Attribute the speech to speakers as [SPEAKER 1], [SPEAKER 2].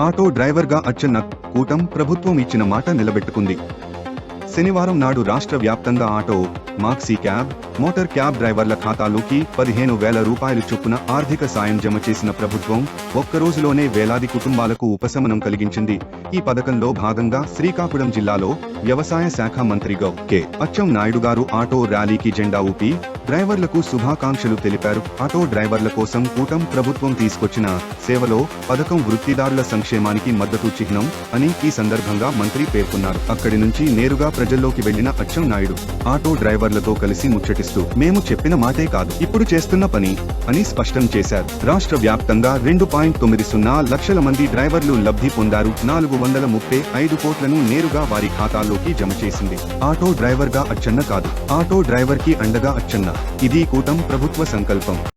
[SPEAKER 1] Auto డ్రైవర్గా అచ్చెన్న కూటం ప్రభుత్వం ఇచ్చిన మాట నిలబెట్టుకుంది. శనివారం నాడు రాష్ట్ర వ్యాప్తంగా auto maxi cab motor cab డ్రైవర్ల ఖాతాలోకి పదిహేను వేల రూపాయలు చొప్పున ఆర్థిక సాయం జమ చేసిన ప్రభుత్వం ఒక్క రోజులోనే వేలాది కుటుంబాలకు ఉపశమనం కలిగించింది. ఈ పథకంలో భాగంగా శ్రీకాకుళం జిల్లాలో వ్యవసాయ శాఖ మంత్రి గౌ కె. అచ్చం నాయుడు గారు ఆటో ర్యాలీకి జెండా ఊపి డ్రైవర్లకు శుభాకాంక్షలు తెలిపారు. ఆటో డ్రైవర్ల కోసం కూటం ప్రభుత్వం తీసుకొచ్చిన సేవలో పథకం వృత్తిదారుల సంక్షేమానికి మద్దతు చిహ్నం అని ఈ సందర్భంగా మంత్రి పేర్కొన్నారు. అక్కడి నుంచి నేరుగా ప్రజల్లోకి వెళ్ళిన అచ్చం నాయుడు ఆటో డ్రైవర్లతో కలిసి ముచ్చటిస్తూ మేము చెప్పిన మాటే కాదు ఇప్పుడు చేస్తున్న పని అని స్పష్టం చేశారు. రాష్ట్ర వ్యాప్తంగా రెండు పాయింట్ తొమ్మిది సున్నా లక్షల మంది డ్రైవర్లు లబ్ధి పొందారు. నాలుగు వందల ముప్పై ఐదు కోట్లను నేరుగా వారి ఖాతాల్లోకి జమ చేసింది. ఆటో డ్రైవర్గా అచ్చన్న కాదు ఆటో డ్రైవర్కి అండగా అచ్చన్న ఇది కూటం ప్రభుత్వ సంకల్పం.